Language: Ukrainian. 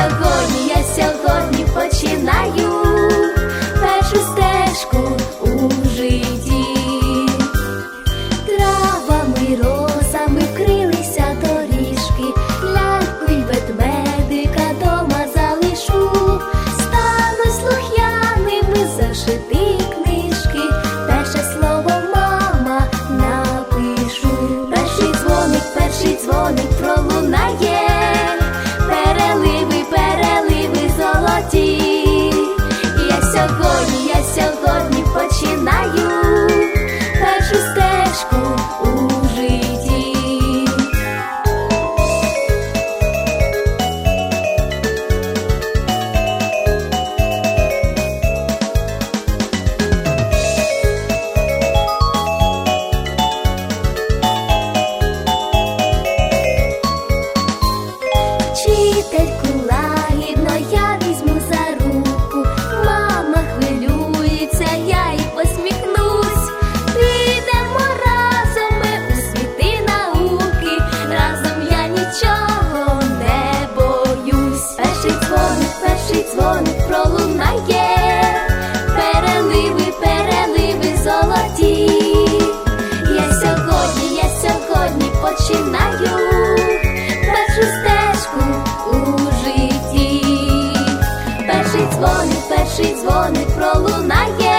сьогодні, я сьогодні починаю першу стежку перший дзвоник, перший дзвоник пролунає, переливи, переливи золоті. Я сьогодні, я сьогодні починаю першу стежку у житті. Перший дзвоник, перший дзвоник пролунає.